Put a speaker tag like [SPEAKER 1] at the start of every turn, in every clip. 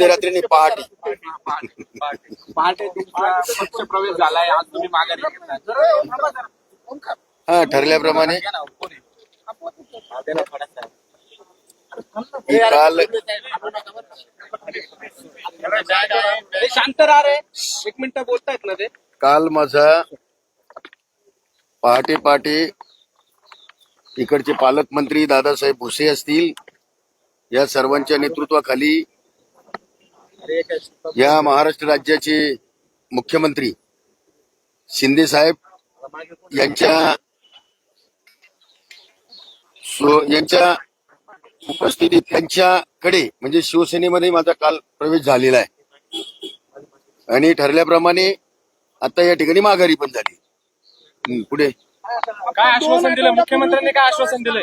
[SPEAKER 1] मध्यरात्री नाही पहाटे
[SPEAKER 2] पहाटे तुमचा पक्ष प्रवेश झालाय आज तुम्ही माघारी घेतलाय.
[SPEAKER 1] हा ठरल्याप्रमाणे ही काल
[SPEAKER 2] हे शांत राहा रे एक मिनिट बोलतायत ना ते
[SPEAKER 1] काल माझा पहाटे पहाटे इकडचे पालकमंत्री दादासाहेब भुसे असतील या सर्वांच्या नेतृत्वाखाली या महाराष्ट्र राज्याचे मुख्यमंत्री शिंदे साहेब यांच्या सो- यांच्या उपस्थितीत त्यांच्याकडे म्हणजे शिवसेनेमध्ये माझा काल प्रवेश झालेला आहे. आणि ठरल्याप्रमाणे आता या ठिकाणी माघारी पण झाली. पुढे.
[SPEAKER 2] काय आश्वासन दिलं? मुख्यमंत्र्यांनी काय आश्वासन दिलंय?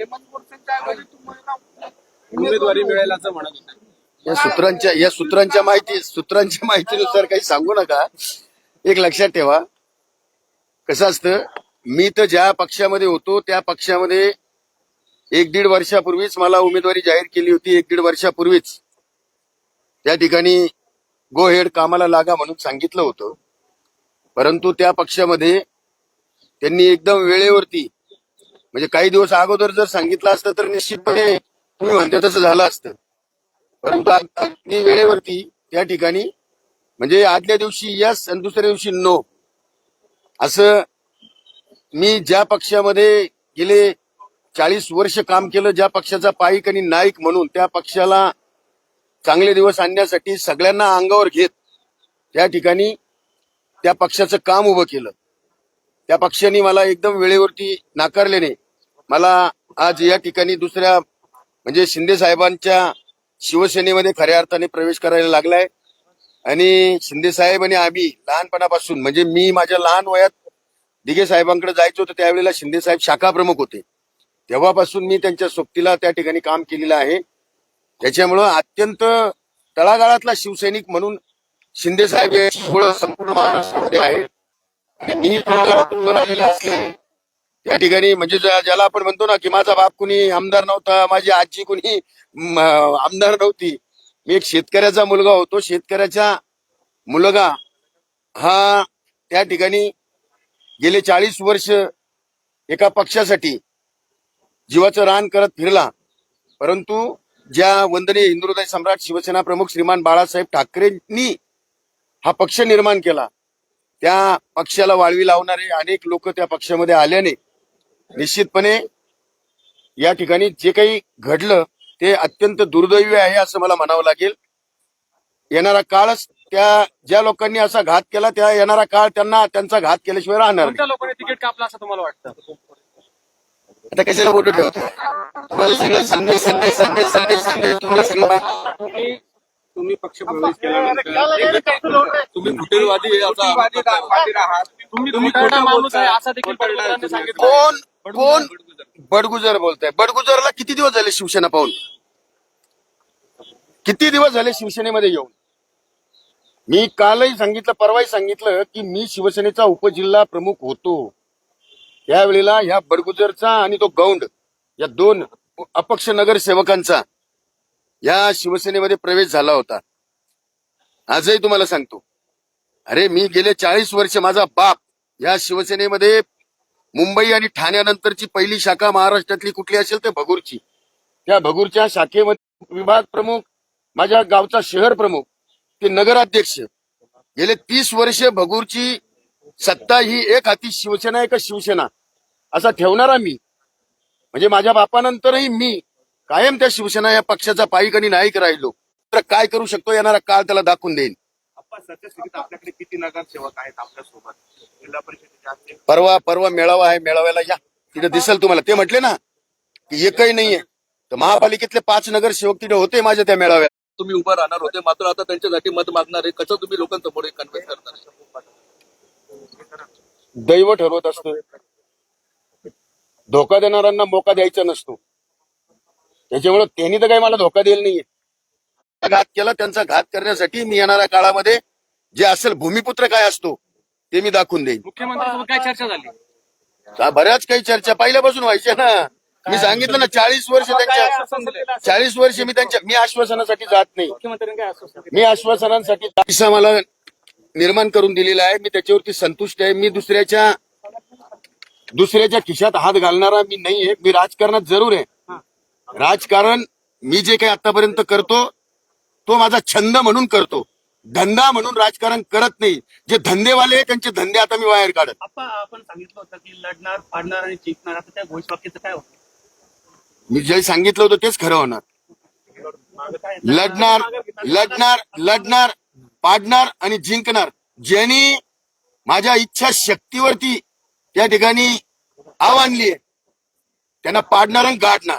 [SPEAKER 1] हं?
[SPEAKER 3] हेमंत गोडसेंच्या ऐवजी तुम्हाला
[SPEAKER 2] उमेदवारी मिळेल असं म्हणत होते.
[SPEAKER 1] या सूत्रांच्या या सूत्रांच्या माहिती सूत्रांच्या माहितीनुसार काही सांगू नका. एक लक्षात ठेवा. कसं असतं? मी तर ज्या पक्षामध्ये होतो त्या पक्षामध्ये एक दीड वर्षापूर्वीच मला उमेदवारी जाहीर केली होती एक दीड वर्षापूर्वीच. त्या ठिकाणी गो हेड कामाला लागा म्हणून सांगितलं होतं. परंतु त्या पक्षामध्ये त्यांनी एकदम वेळेवरती म्हणजे काही दिवस अगोदर जर सांगितलं असतं तर निश्चितपणे तुम्ही म्हणते तसं झालं असतं. परंतु आता अगदी वेळेवरती त्या ठिकाणी म्हणजे आदल्या दिवशी यस आणि दुसऱ्या दिवशी नो असं मी ज्या पक्षामध्ये गेले चाळीस वर्ष काम केलं ज्या पक्षाचा पाईक आणि नाईक म्हणून त्या पक्षाला चांगले दिवस आणण्यासाठी सगळ्यांना अंगावर घेत त्या ठिकाणी त्या पक्षाचं काम उभं केलं. त्या पक्षाने मला एकदम वेळेवरती नाकारल्याने मला आज या ठिकाणी दुसऱ्या म्हणजे शिंदे साहेबांच्या शिवसेनेमध्ये खऱ्या अर्थाने प्रवेश करायला लागलाय. आणि शिंदे साहेब आणि आम्ही लहानपणापासून म्हणजे मी माझ्या लहान वयात दिघे साहेबांकडे जायचो तर त्यावेळेला शिंदे साहेब शाखा प्रमुख होते. तेव्हापासून मी त्यांच्या सोबतीला त्या ठिकाणी काम केलेलं आहे. त्याच्यामुळं अत्यंत तळागाळातला शिवसैनिक म्हणून शिंदे साहेब हे संपूर्ण महाराष्ट्रामध्ये आहेत. मी तळागाळातून असले. त्या ठिकाणी म्हणजे ज्याला आपण म्हणतो ना की माझा बाप कुणी आमदार नव्हता माझी आजी कुणी आमदार नव्हती. मी एक शेतकऱ्याचा मुलगा होतो. शेतकऱ्याचा मुलगा हा त्या ठिकाणी गेले चाळीस वर्ष एका पक्षासाठी जीवाचं रान करत फिरला. परंतु ज्या वंदनीय हिंदुहृदय सम्राट शिवसेना प्रमुख श्रीमान बाळासाहेब ठाकरेंनी हा पक्ष निर्माण केला. त्या पक्षाला वाळवी लावणारे अनेक लोक त्या पक्षामध्ये आल्याने निश्चितपणे या ठिकाणी जे काही घडलं ते अत्यंत दुर्दैवी आहे असं मला म्हणावं लागेल. येणारा काळच त्या ज्या लोकांनी असा घात केला त्या येणारा काळ त्यांना त्यांचा घात केल्याशिवाय राहणार नाही
[SPEAKER 2] कोणत्या लोकांनी तिकीट कापलं असं तुम्हाला वाटतं?
[SPEAKER 1] आता कशाला बोलू ठेवतो? तुम्हाला सगळं संदेश संदेश संदेश संदेश संदेश तुम्हाला सगळं
[SPEAKER 2] तुम्ही पक्ष प्रवेश केल्यानंतर तुम्ही फुटीरवादी फुटीरवादी आहात. तुम्ही तुम्ही खोटा माणूस आहे असं देखील पडवळकरांनी सांगितलं
[SPEAKER 1] कोण कोण बडगुजर. बोलताय? बडगुजरला किती दिवस झाले शिवसेना पाहून? किती दिवस झाले शिवसेनेमध्ये येऊन? मी कालही सांगितलं परवाही सांगितलं की मी शिवसेनेचा उपजिल्हा प्रमुख होतो. त्यावेळेला ह्या बडगुजरचा आणि तो गौंड या दोन अपक्ष नगरसेवकांचा या शिवसेनेमध्ये प्रवेश झाला होता. आजही तुम्हाला सांगतो. अरे मी गेले चाळीस वर्ष माझा बाप या शिवसेनेमध्ये मुंबई आणि ठाण्यानंतरची पहिली शाखा महाराष्ट्रातली कुठली असेल तर भगूरची. त्या भगूरच्या शाखेमध्ये विभाग प्रमुख माझ्या गावचा शहर प्रमुख ते नगराध्यक्ष. गेले तीस वर्ष भगूरची सत्ता ही एक हाती शिवसेना एक शिवसेना. असा ठेवणारा मी. म्हणजे माझ्या बापानंतरही मी कायम त्या शिवसेना या पक्षाचा पाईक आणि नाईक राहिलो. तर काय करू शकतो येणारा काळ त्याला दाखवून
[SPEAKER 4] सद्यस्थितीत आपल्याकडे किती नगरसेवक आहेत आपल्यासोबत जिल्हा परिषदेचे
[SPEAKER 1] परवा परवा मेळावा आहे मेळाव्याला या. तिथे दिसेल तुम्हाला. ते म्हटले ना की एकही नाहीये. तर महापालिकेतले पाच नगरसेवक तिथे होते माझ्या त्या मेळाव्यात.
[SPEAKER 5] तुम्ही उभं राहणार होते मात्र आता त्यांच्यासाठी मत मागणार आहे. कसं तुम्ही लोकांसमोर कन्व्हिन्स करणार
[SPEAKER 1] दैव ठरवत असतो धोका देणाऱ्यांना मोका द्यायचा नसतो. त्याच्यामुळे त्यांनी तर काही मला धोका दिला नाहीये. घात केला त्यांचा घात करण्यासाठी मी येणाऱ्या काळामध्ये जे असेल भूमिपुत्र काय असतो ते मी दाखवून देईन.
[SPEAKER 2] मुख्यमंत्र्यांसोबत काय चर्चा झाली?
[SPEAKER 1] बऱ्याच काही चर्चा पहिल्यापासून व्हायच्या ना. मी सांगितलं ना चाळीस वर्ष त्यांच्या चाळीस वर्ष मी त्यांच्या मी आश्वासनासाठी जात नाही? मी आश्वासनांसाठी पैसा मला निर्माण करून दिलेला आहे. मी त्याच्यावरती संतुष्ट आहे. मी दुसऱ्याच्या दुसऱ्याच्या खिशात हात घालणारा मी नाहीये. मी राजकारणात जरूर आहे. राजकारण मी जे काही आतापर्यंत करतो तो माझा छंद म्हणून करतो. धंदा म्हणून राजकारण करत नाही. जे धंदेवाले त्यांचे धंदे आता मी बाहेर काढत
[SPEAKER 3] आपण सांगितलं होतं की लढणार पाडणार आणि जिंकणार. आता त्या घोषवाक्याचं काय होतं?
[SPEAKER 1] मी जे सांगितलं होतं तेच खरं होणार. लढणार लढणार लढणार पाडणार आणि जिंकणार. ज्यांनी माझ्या इच्छा शक्तीवरती त्या ठिकाणी आव आणली त्यांना पाडणार आणि गाडणार.